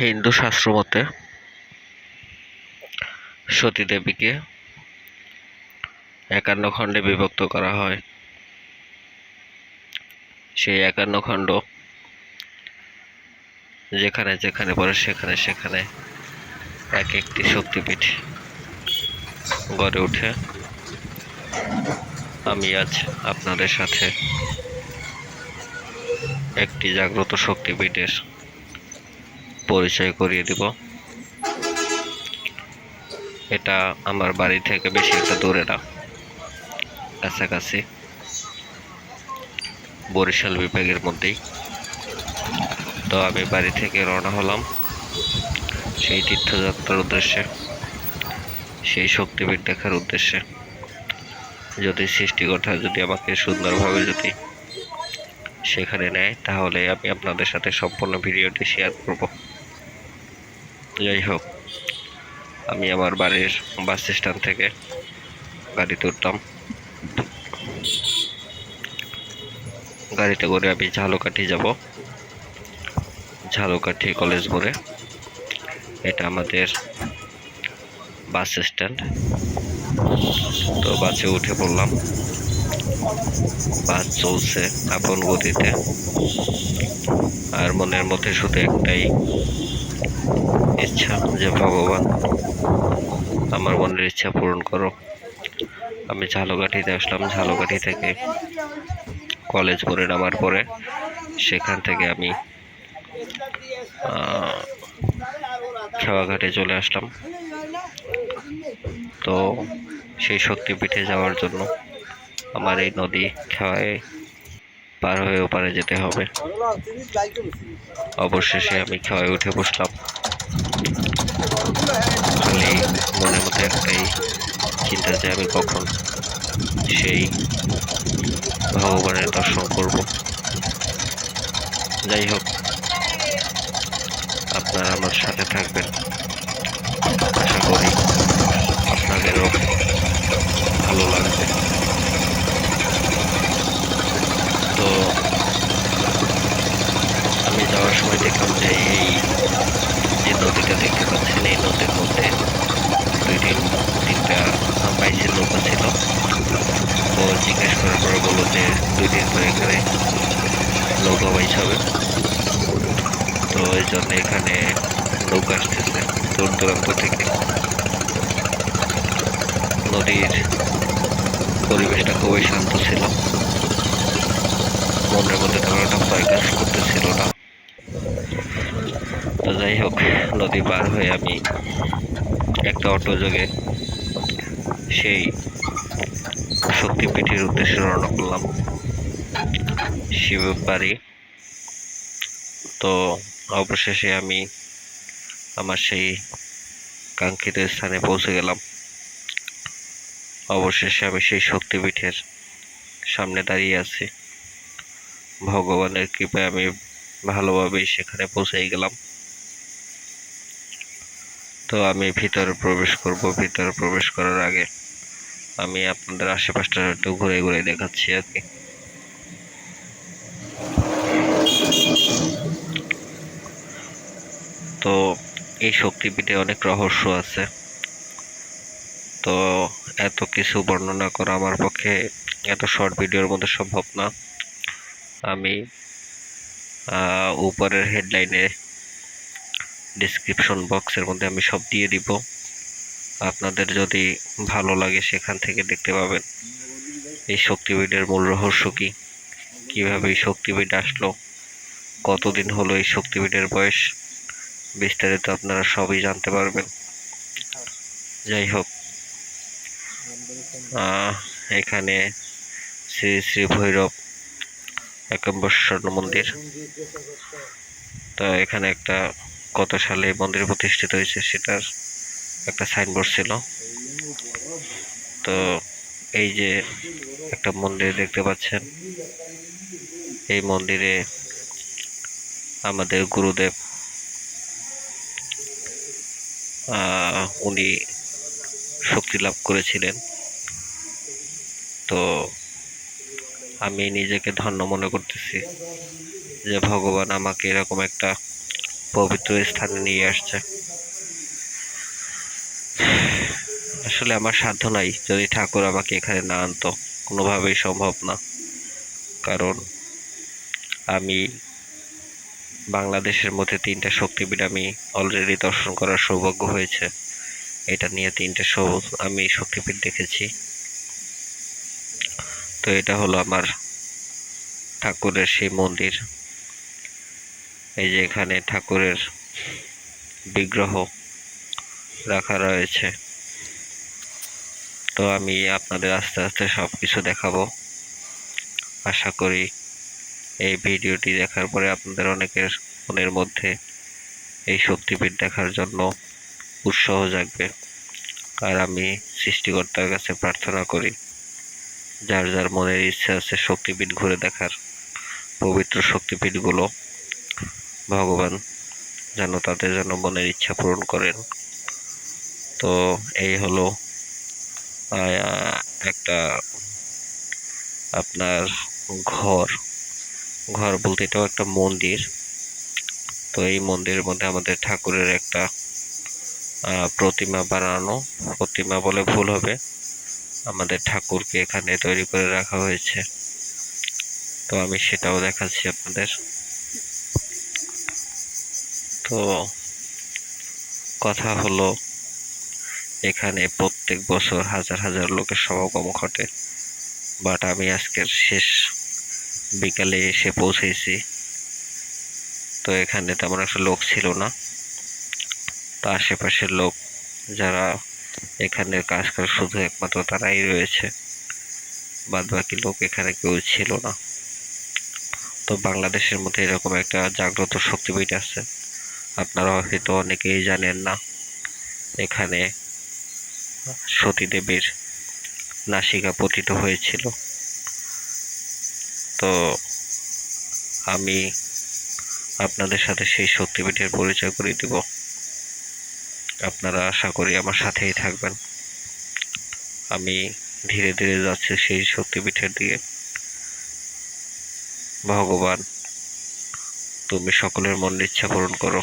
হিন্দু শাস্ত্র মতে সতী দেবীকে একান্ন খণ্ডে বিভক্ত করা হয়। সেই একান্ন খণ্ড যেখানে যেখানে পড়ে সেখানে সেখানে এক একটি শক্তিপীঠ গড়ে ওঠে। আমি আজ আপনাদের সাথে একটি জাগ্রত শক্তিপীঠের পরিচয় করিয়ে দিব। এটা আমার বাড়ি থেকে বেশি একটা দূরে না। কাছাকাছি। বরিশাল বিভাগের মধ্যেই। তো আমি বাড়ি থেকে রওনা হলাম সেই তীর্থযাত্রার উদ্দেশ্যে, সেই শক্তিপীঠ দেখার উদ্দেশ্যে। যদি সৃষ্টিকর্তা যদি আমাকে সুন্দরভাবে যদি সেখানে নেয়, তাহলে আমি আপনাদের সাথে সম্পূর্ণ ভিডিওটি শেয়ার করব। যাই হোক, আমি আমার বাড়ির বাস স্ট্যান্ড থেকে গাড়িতে উঠলাম গাড়িতে করে আমি ঝালকাঠি যাব। ঝালকাঠি কলেজ মোড়ে। এটা আমাদের বাস স্ট্যান্ড। তো বাসে উঠে পড়লাম। বাস চলছে আপন গতিতে। আর মনের মধ্যে শুধু একটাই ইচ্ছা যে ভগবান, আমার মনের ইচ্ছা পূরণ করো আমি ঝালকাঠিতে আসলাম, ঝালকাঠি থেকে কলেজ পড়ে, নামার পরে সেখান থেকে আমি খেওয়াঘাটে চলে আসলাম। তো সেই শক্তিপীঠে যাওয়ার জন্য আমার এই নদী খেওয়ায় পার হয়ে ওপারে যেতে হবে। অবশেষে আমি খেওয়ায় উঠে বসলাম। খালি মনের মধ্যে একটাই চিন্তা যে আমি কখন সেই ভগবানের দর্শন করব। যাই হোক, আপনারা আমার সাথে থাকবেন। আশা করি আপনাদেরও ভালো লাগবে। তো আমি যাওয়ার সময় দেখলাম যে নদীটা দেখতে পাচ্ছেন এই নদীর মধ্যে দুই তিন তিনটা বাইশের নৌকা ছিল তো জিজ্ঞেস করার পরে বলল যে দুই দিন পরে এখানে নৌকা বাইশ হবে তো এই জন্য এখানে নৌকা আসতেছে দূর দূরান্ত থেকে। নদীর পরিবেশটা খুবই শান্ত ছিল। মনের মধ্যে তেমন একটা ভয় কাজ করতেছিল না। তো যাই হোক, নদী পার হয়ে আমি একটা অটো যোগে সেই শক্তিপীঠের উদ্দেশ্যে রওনা করলাম। শিব বাড়ি। তো অবশেষে আমি আমার সেই কাঙ্ক্ষিত স্থানে পৌঁছে গেলাম। অবশেষে আমি সেই শক্তিপীঠের সামনে দাঁড়িয়ে আছি। ভগবানের কৃপায় আমি ভালোভাবেই সেখানে পৌঁছে গেলাম। তো আমি ভিতরে প্রবেশ করব। ভিতরে প্রবেশ করার আগে আমি আপনাদের আশেপাশটা একটু ঘুরে ঘুরে দেখাচ্ছি আর কি। তো এই শক্তিপীঠে অনেক রহস্য আছে। তো এত কিছু বর্ণনা করা আমার পক্ষে এত শর্ট ভিডিওর মধ্যে সম্ভব না। আমি উপরের হেডলাইনে ডিসক্রিপশন বক্সের মধ্যে আমি সব দিয়ে দিব। আপনাদের যদি ভালো লাগে সেখান থেকে দেখতে পাবেন এই শক্তিপীঠের মূল রহস্য কি, কীভাবে এই শক্তিপীঠ আসলো, কতদিন হলো এই শক্তিপীঠের বয়স বিস্তারিত আপনারা সবই জানতে পারবেন। যাই হোক এখানে শ্রী শ্রী ভৈরব একাম্বস্বর্ণ মন্দির। তো এখানে একটা কত সালে মন্দির প্রতিষ্ঠিত হয়েছে সেটার একটা সাইনবোর্ড ছিল। তো এই যে একটা মন্দির দেখতে পাচ্ছেন, এই মন্দিরে আমাদের গুরুদেব উনি শক্তি লাভ করেছিলেন। তো আমি নিজেকে ধন্য মনে করতেছি যে ভগবান আমাকে এরকম একটা পবিত্র স্থানে নিয়ে আসছে। আসলে আমার সাধ্য নাই যদি ঠাকুর আমাকে এখানে না আনতো, কোনোভাবেই সম্ভব না। কারণ আমি বাংলাদেশের মধ্যে তিনটা শক্তিপীঠ আমি অলরেডি দর্শন করার সৌভাগ্য হয়েছে। এটা নিয়ে তিনটে সৌ আমি শক্তিপীঠ দেখেছি। তো এটা হলো আমার ঠাকুরের সেই মন্দির। এই যে এখানে ঠাকুরের বিগ্রহ রাখা রয়েছে। তো আমি আপনাদের আস্তে আস্তে সব কিছু দেখাবো। আশা করি এই ভিডিওটি দেখার পরে আপনাদের অনেকের মনের মধ্যে এই শক্তিপীঠ দেখার জন্য উৎসাহ জাগবে। আর আমি সৃষ্টিকর্তার কাছে প্রার্থনা করি, যার যার মনের ইচ্ছা আছে শক্তিপীঠ ঘুরে দেখার, পবিত্র শক্তিপীঠগুলো ভগবান যেন তাদের যেন মনের ইচ্ছা পূরণ করেন। তো এই হলো একটা আপনার ঘর। ঘর বলতে এটাও একটা মন্দির। তো এই মন্দিরের মধ্যে আমাদের ঠাকুরের একটা প্রতিমা বানানো, প্রতিমা বলে ভুল হবে। আমাদের ঠাকুরকে এখানে তৈরি করে রাখা হয়েছে। তো আমি সেটাও দেখাচ্ছি আপনাদের। তো কথা হলো, এখানে প্রত্যেক বছর হাজার হাজার লোকের সমাগম ঘটে। বাট আমি আজকের শেষ বিকালে এসে পৌঁছেছি। তো এখানে তেমন একটা লোক ছিল না। তো আশেপাশের লোক যারা এখানে কাজ করে শুধু একমাত্র তারাই রয়েছে। বাদ বাকি লোক এখানে কেউ ছিল না। তো বাংলাদেশের মধ্যে এরকম একটা জাগ্রত শক্তিপীঠ আছে। আপনারা হয়তো অনেকেই জানেন না। এখানে সতী দেবীর নাসিকা পতিত হয়েছিল। তো আমি আপনাদের সাথে সেই শক্তিপীঠের পরিচয় করে দিব। আপনারা আশা করি আমার সাথেই থাকবেন। আমি ধীরে ধীরে যাচ্ছি সেই শক্তিপীঠের দিকে। ভগবান, তুমি সকলের মনের ইচ্ছা পূরণ করো।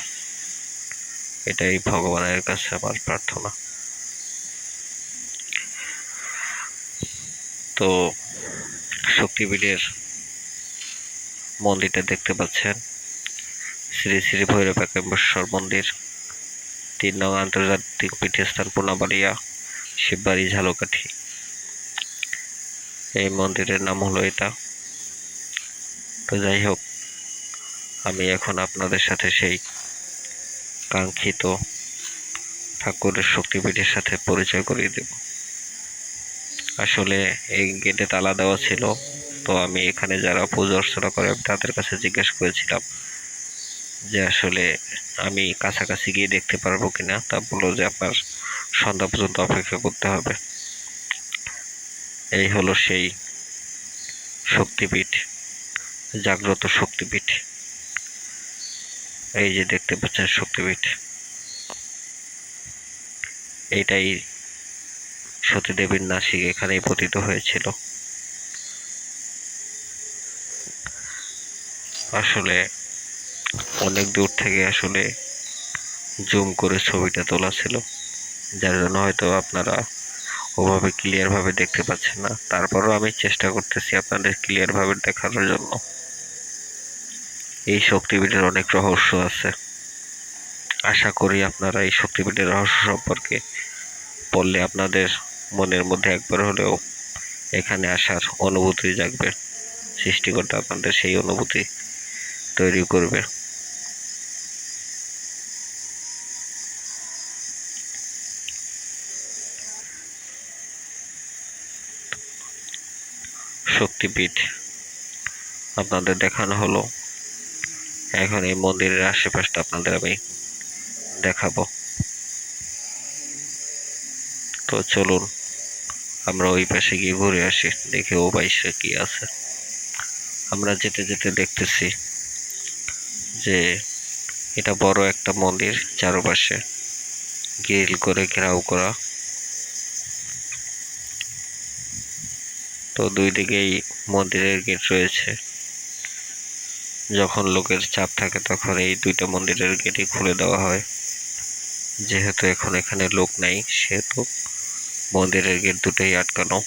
এটাই ভগবানের কাছে আমার প্রার্থনা। তো শক্তিপীঠের মন্দিরটা দেখতে পাচ্ছেন। শ্রী শ্রী ভৈরব একাম্বেশ্বর মন্দির। তিন নং আন্তর্জাতিক পীঠস্থান পুনাবাড়িয়া, শিববাড়ি, ঝালকাঠি। এই মন্দিরের নাম হলো এটা। তো যাই হোক, আমি এখন আপনাদের সাথে সেই কাঙ্ক্ষিত ঠাকুরের শক্তিপীঠের সাথে পরিচয় করিয়ে দেব। আসলে এই গেটে তালা দেওয়া ছিল। তো আমি এখানে যারা পুজো অর্চনা করে, আমি তাদের কাছে জিজ্ঞেস করেছিলাম যে আসলে আমি কাছাকাছি গিয়ে দেখতে পারব কিনা? তা বলল যে আপনার সন্ধ্যা পর্যন্ত অপেক্ষা করতে হবে। এই হলো সেই শক্তিপীঠ, জাগ্রত শক্তিপীঠ। এই যে দেখতে পাচ্ছেন শক্তিপীঠ। এইটাই সতীদেবীর নাসিক এখানেই পতিত হয়েছিল। আসলে অনেক দূর থেকে আসলে জুম করে ছবিটা তোলা ছিল, যার জন্য হয়তো আপনারা ওভাবে ক্লিয়ারভাবে দেখতে পাচ্ছেন না। তারপরও আমি চেষ্টা করতেছি আপনাদের ক্লিয়ারভাবে দেখানোর জন্য। এই শক্তিপীঠের অনেক রহস্য আছে। আশা করি আপনারা এই শক্তিপীঠের রহস্য সম্পর্কে পড়লে আপনাদের মনের মধ্যে একবার হলেও এখানে আসার অনুভূতি জাগবে। সৃষ্টিকর্তা আপনাদের সেই অনুভূতি তৈরি করবে। শক্তিপীঠ আপনাদের দেখানো হলো। এখন এই মন্দিরের আশেপাশটা আপনাদের আমি দেখাবো। তো চলুন, আমরা ওই পাশে গিয়ে ঘুরে আসি, দেখি ও পাশে কি আছে। আমরা যেতে যেতে দেখতেছি যে এটা বড় একটা মন্দির চারপাশে। গ্রিল করে ঘেরাও করা। তো দুই দিকেই মন্দিরের গেট রয়েছে। যখন লোকের চাপ থাকে তখন এই দুইটা মন্দিরের গেটই খুলে দেওয়া হয়। যেহেতু এখন এখানে লোক নাই, সেহেতু মন্দিরের গেট দুটোই আটকানো।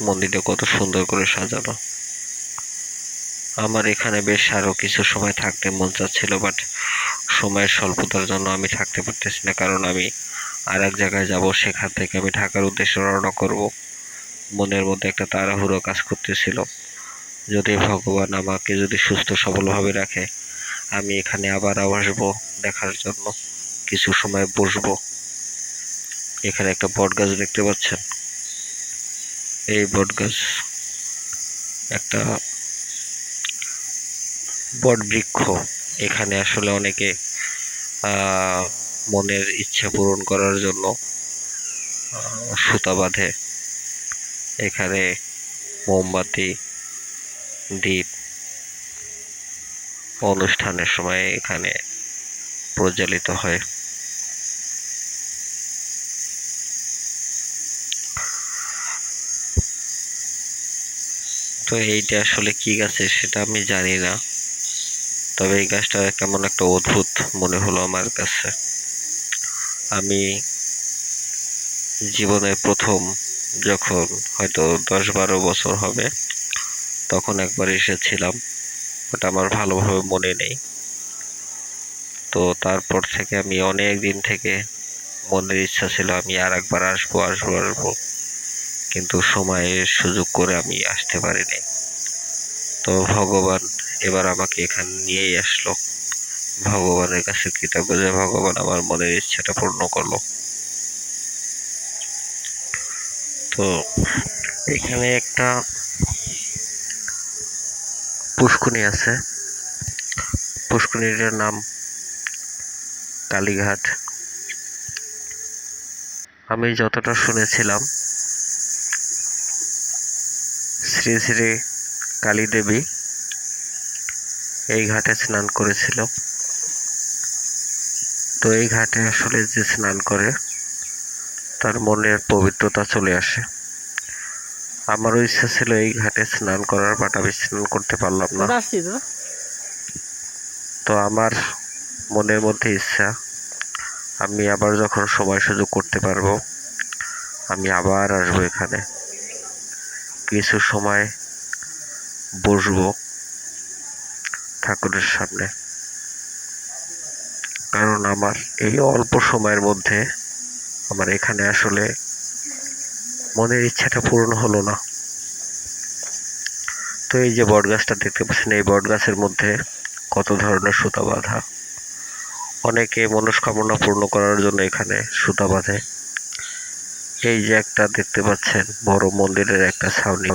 মন্দিরটা কত সুন্দর করে সাজানো। আমার এখানে বেশ আরও কিছু সময় থাকতে মন চাচ্ছিল বাট সময়ের স্বল্পতার জন্য আমি থাকতে পারতেছি না, কারণ আমি আর এক জায়গায় যাব, সেখান থেকে আমি ঢাকার উদ্দেশ্যে রওনা করব। মনের মধ্যে একটা তাড়াহুড়ো কাজ করতেছিল। যদি ভগবান আমাকে যদি সুস্থ সবলভাবে রাখে, আমি এখানে আবার আসব দেখার জন্য। কিছু সময় বসবো। এখানে একটা বট গাছ দেখতে পাচ্ছেন? এই বট গাছ একটা বট বৃক্ষ। এখানে আসলে অনেকে মনের ইচ্ছা পূরণ করার জন্য সুতা বাঁধে। এখানে মোমবাতি দ্বীপ অনুষ্ঠানের সময় এখানে প্রজ্বলিত হয়। তো এইটা আসলে কি গাছের সেটা আমি জানি না। তবে এই গাছটা কেমন একটা অদ্ভুত মনে হলো আমার কাছে। আমি জীবনে প্রথম যখন হয়তো দশ বারো বছর হবে, তখন একবার এসেছিলাম ওটা আমার ভালোভাবে মনে নেই। তো তারপর থেকে আমি অনেক দিন থেকে মনের ইচ্ছা ছিল আমি আর একবার আসব আসব আসব। কিন্তু সময়ের সুযোগ করে আমি আসতে পারিনি। তো ভগবান এবার আমাকে এখানে নিয়েই আসলো। ভগবানের কাছে কৃতজ্ঞ যে ভগবান আমার মনের ইচ্ছাটা পূর্ণ করল। তো এখানে একটা পুষ্কুনি আছে। পুষ্কুনিটার নাম কালীঘাট। আমি যতটা শুনেছিলাম শ্রী শ্রী কালী দেবী এই ঘাটে স্নান করেছিল। তো এই ঘাটে আসলে যে স্নান করে তার মনের পবিত্রতা চলে আসে। আমারও ইচ্ছা ছিল এই ঘাটে স্নান করার বাট আমি স্নান করতে পারলাম না। তো আমার মনের মধ্যে ইচ্ছা আমি আবার যখন সময় সুযোগ করতে পারব আমি আবার আসব এখানে। কিছু সময় বসবো ঠাকুরের সামনে। কারণ আমার এই অল্প সময়ের মধ্যে আমার এখানে আসলে মনের ইচ্ছাটা পূরণ হলো না। তো এই যে বট গাছটা দেখতে পাচ্ছেন, এই বট গাছের মধ্যে কত ধরনের সুতা বাঁধা। অনেকে মনস্কামনা পূর্ণ করার জন্য এখানে সুতা বাঁধে। এই যে একটা দেখতে পাচ্ছেন বড় মন্দিরের একটা ছাউনি